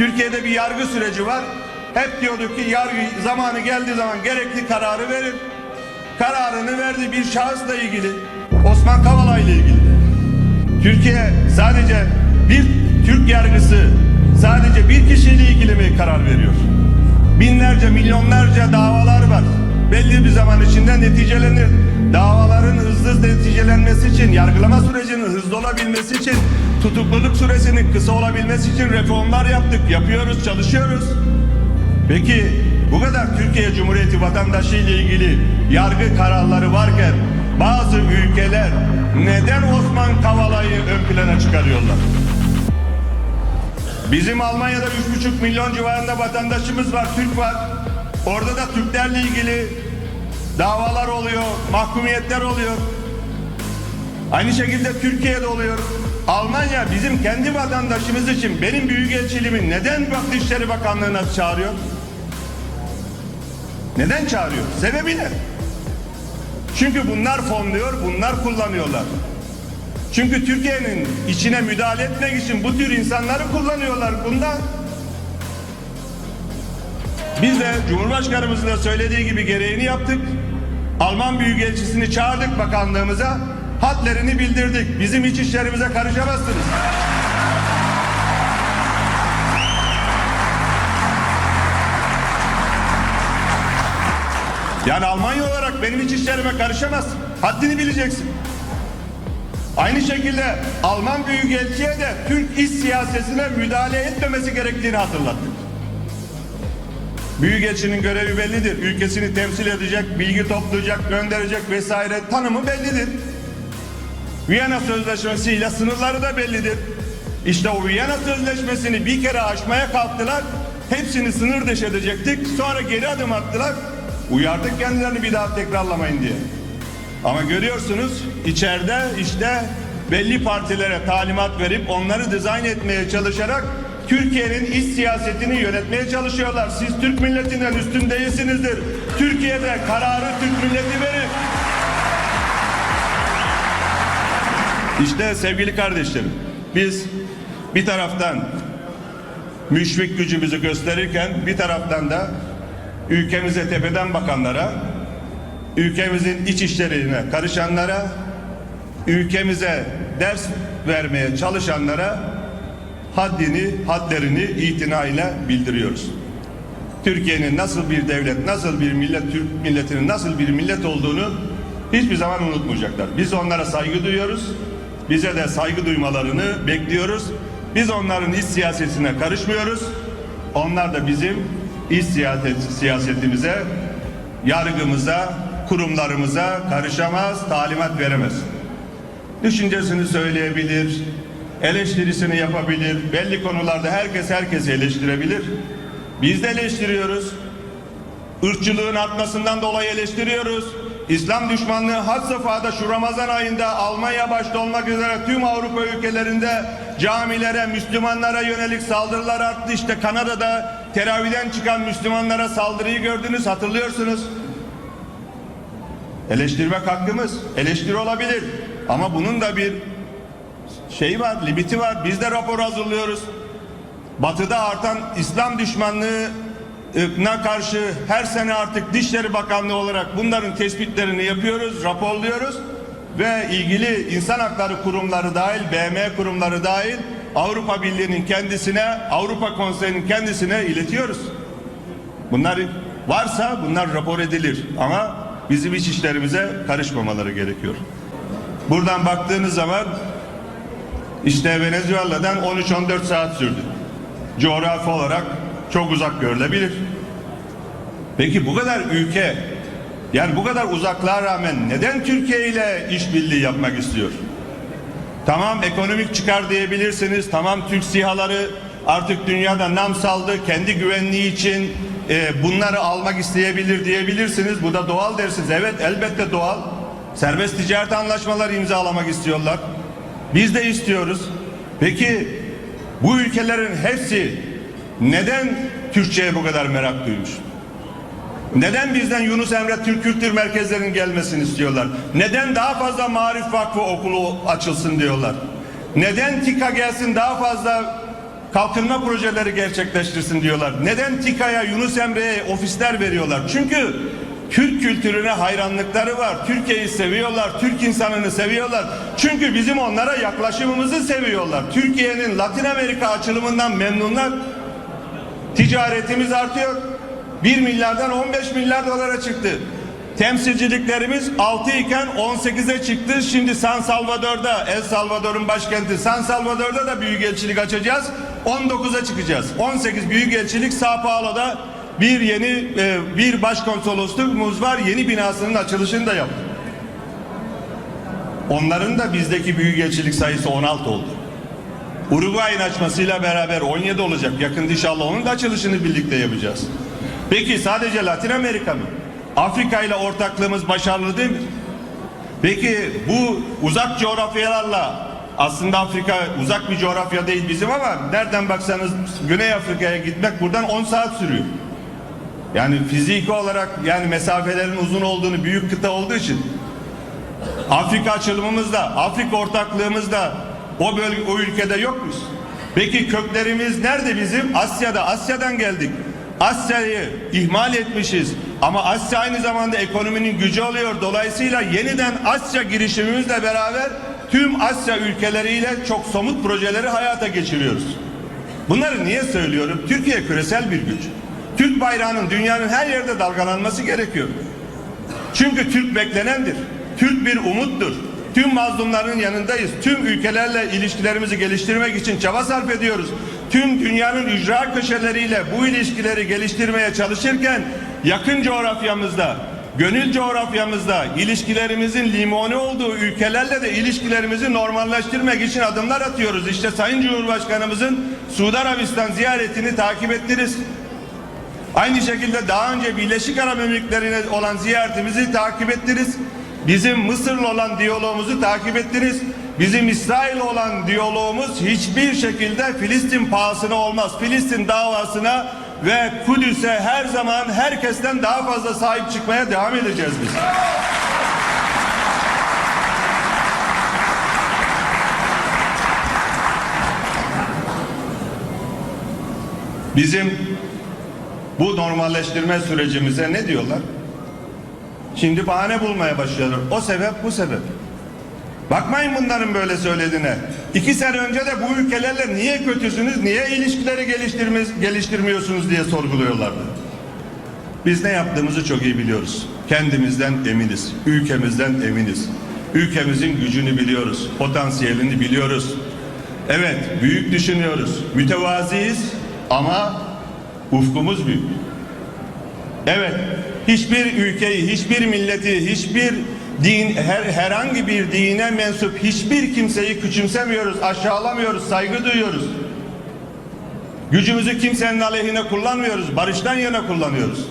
Türkiye'de bir yargı süreci var. Hep diyorduk ki yargı zamanı geldiği zaman gerekli kararı verir. Kararını verdi bir şahısla ilgili. Osman Kavala ile ilgili. Türkiye sadece bir Türk yargısı sadece bir kişiyle ilgili mi karar veriyor? Binlerce, milyonlarca davalar var. Belli bir zaman içinde neticelenir. Davaların hızlı neticelenmesi için, yargılama sürecinin hızlı olabilmesi için, tutukluluk süresinin kısa olabilmesi için reformlar yaptık, yapıyoruz, çalışıyoruz. Peki bu kadar Türkiye Cumhuriyeti vatandaşı ile ilgili yargı kararları varken bazı ülkeler neden Osman Kavala'yı ön plana çıkarıyorlar? Bizim Almanya'da 3,5 milyon civarında vatandaşımız var, Türk var. Orada da Türklerle ilgili davalar oluyor, mahkumiyetler oluyor. Aynı şekilde Türkiye'de oluyor. Almanya bizim kendi vatandaşımız için benim büyükelçiliğimi neden Dışişleri Bakanlığı'na çağırıyor? Neden çağırıyor? Sebebi ne? Çünkü bunlar fonluyor, bunlar kullanıyorlar. Çünkü Türkiye'nin içine müdahale etmek için bu tür insanları kullanıyorlar. Bundan biz de Cumhurbaşkanımızın da söylediği gibi gereğini yaptık. Alman Büyükelçisini çağırdık bakanlığımıza. Hatlerini bildirdik. Bizim iç işlerimize karışamazsınız. Yani Almanya olarak benim iç işlerime karışamaz. Haddini bileceksin. Aynı şekilde Alman Büyükelçi'ye de Türk iç siyasetine müdahale etmemesi gerektiğini hatırlattık. Büyükelçinin görevi bellidir. Ülkesini temsil edecek, bilgi toplayacak, gönderecek vesaire tanımı bellidir. Viyana Sözleşmesi ile sınırları da bellidir. İşte o Viyana Sözleşmesi'ni bir kere aşmaya kalktılar. Hepsini sınır dışı edecektik. Sonra geri adım attılar. Uyardık kendilerini bir daha tekrarlamayın diye. Ama görüyorsunuz içeride işte belli partilere talimat verip onları dizayn etmeye çalışarak Türkiye'nin iç siyasetini yönetmeye çalışıyorlar. Siz Türk milletinden üstün değilsinizdir. Türkiye'de kararı Türk milleti verir. İşte sevgili kardeşlerim biz bir taraftan müşfik gücümüzü gösterirken bir taraftan da ülkemize tepeden bakanlara ülkemizin iç işlerine karışanlara, ülkemize ders vermeye çalışanlara haddini, hadlerini itinayla bildiriyoruz. Türkiye'nin nasıl bir devlet, nasıl bir millet, Türk milletinin nasıl bir millet olduğunu hiçbir zaman unutmayacaklar. Biz onlara saygı duyuyoruz. Bize de saygı duymalarını bekliyoruz. Biz onların iç siyasetine karışmıyoruz. Onlar da bizim iç siyaset, siyasetimize, yargımıza, kurumlarımıza karışamaz, talimat veremez. Düşüncesini söyleyebilir, eleştirisini yapabilir. Belli konularda herkes herkesi eleştirebilir. Biz de eleştiriyoruz. Irkçılığın artmasından dolayı eleştiriyoruz. İslam düşmanlığı had safhada şu Ramazan ayında Almanya başta olmak üzere tüm Avrupa ülkelerinde camilere, Müslümanlara yönelik saldırılar arttı. İşte Kanada'da teraviden çıkan Müslümanlara saldırıyı gördünüz, hatırlıyorsunuz. Eleştirmek hakkımız. Eleştiri olabilir. Ama bunun da bir şey var, limiti var. Biz de rapor hazırlıyoruz. Batı'da artan İslam düşmanlığına karşı her sene artık Dışişleri Bakanlığı olarak bunların tespitlerini yapıyoruz, raporluyoruz ve ilgili insan hakları kurumları dahil, BM kurumları dahil Avrupa Birliği'nin kendisine, Avrupa Konseyi'nin kendisine iletiyoruz. Bunlar varsa bunlar rapor edilir ama bizim iç işlerimize karışmamaları gerekiyor. Buradan baktığınız zaman işte Venezuela'dan 13-14 saat sürdü. Coğrafi olarak çok uzak görülebilir. Peki bu kadar ülke yani bu kadar uzaklığa rağmen neden Türkiye ile işbirliği yapmak istiyor? Tamam ekonomik çıkar diyebilirsiniz. Tamam Türk sihaları artık dünyada nam saldı. Kendi güvenliği için e, bunları almak isteyebilir diyebilirsiniz. Bu da doğal dersiniz. Evet elbette doğal. Serbest ticaret anlaşmaları imzalamak istiyorlar. Biz de istiyoruz. Peki bu ülkelerin hepsi neden Türkçe'ye bu kadar merak duymuş? Neden bizden Yunus Emre Türk Kültür Merkezlerinin gelmesini istiyorlar? Neden daha fazla Marif Vakfı okulu açılsın diyorlar? Neden TİKA gelsin daha fazla kalkınma projeleri gerçekleştirsin diyorlar. Neden TİKA'ya, Yunus Emre'ye ofisler veriyorlar? Çünkü Türk kültürüne hayranlıkları var. Türkiye'yi seviyorlar. Türk insanını seviyorlar. Çünkü bizim onlara yaklaşımımızı seviyorlar. Türkiye'nin Latin Amerika açılımından memnunlar. Ticaretimiz artıyor. 1 milyardan 15 milyar dolara çıktı. Temsilciliklerimiz 6 iken 18'e çıktı. Şimdi San Salvador'da, El Salvador'un başkenti San Salvador'da da büyükelçilik açacağız. 19'a çıkacağız. 18 büyükelçilik Sao Paulo'da bir yeni e, bir başkonsolosluğumuz var. Yeni binasının açılışını da yaptık. Onların da bizdeki büyükelçilik sayısı 16 oldu. Uruguay'ın açmasıyla beraber 17 olacak. Yakında inşallah onun da açılışını birlikte yapacağız. Peki sadece Latin Amerika mı? Afrika ile ortaklığımız başarılı değil mi? Peki bu uzak coğrafyalarla aslında Afrika uzak bir coğrafya değil bizim ama nereden baksanız Güney Afrika'ya gitmek buradan 10 saat sürüyor. Yani fiziki olarak yani mesafelerin uzun olduğunu büyük kıta olduğu için Afrika açılımımızda, Afrika ortaklığımızda o bölge, o ülkede yok muyuz? Peki köklerimiz nerede bizim? Asya'da. Asya'dan geldik. Asya'yı ihmal etmişiz. Ama Asya aynı zamanda ekonominin gücü oluyor. Dolayısıyla yeniden Asya girişimimizle beraber tüm Asya ülkeleriyle çok somut projeleri hayata geçiriyoruz. Bunları niye söylüyorum? Türkiye küresel bir güç. Türk bayrağının dünyanın her yerde dalgalanması gerekiyor. Çünkü Türk beklenendir. Türk bir umuttur. Tüm mazlumların yanındayız. Tüm ülkelerle ilişkilerimizi geliştirmek için çaba sarf ediyoruz. Tüm dünyanın ücra köşeleriyle bu ilişkileri geliştirmeye çalışırken yakın coğrafyamızda, gönül coğrafyamızda ilişkilerimizin limoni olduğu ülkelerle de ilişkilerimizi normalleştirmek için adımlar atıyoruz. İşte Sayın Cumhurbaşkanımızın Suudi Arabistan ziyaretini takip ettiniz. Aynı şekilde daha önce Birleşik Arap Emirlikleri'ne olan ziyaretimizi takip ettiniz. Bizim Mısır'la olan diyalogumuzu takip ettiniz. Bizim İsrail olan diyalogumuz hiçbir şekilde Filistin pahasına olmaz. Filistin davasına ve Kudüs'e her zaman herkesten daha fazla sahip çıkmaya devam edeceğiz biz. Bizim bu normalleştirme sürecimize ne diyorlar? Şimdi bahane bulmaya başlıyorlar. O sebep bu sebep. Bakmayın bunların böyle söylediğine. İki sene önce de bu ülkelerle niye kötüsünüz, niye ilişkileri geliştirmiyorsunuz diye sorguluyorlardı. Biz ne yaptığımızı çok iyi biliyoruz. Kendimizden eminiz, ülkemizden eminiz. Ülkemizin gücünü biliyoruz, potansiyelini biliyoruz. Evet, büyük düşünüyoruz, mütevaziyiz ama ufkumuz büyük. Evet, hiçbir ülkeyi, hiçbir milleti, hiçbir din, her, herhangi bir dine mensup hiçbir kimseyi küçümsemiyoruz, aşağılamıyoruz, saygı duyuyoruz. Gücümüzü kimsenin aleyhine kullanmıyoruz, barıştan yana kullanıyoruz.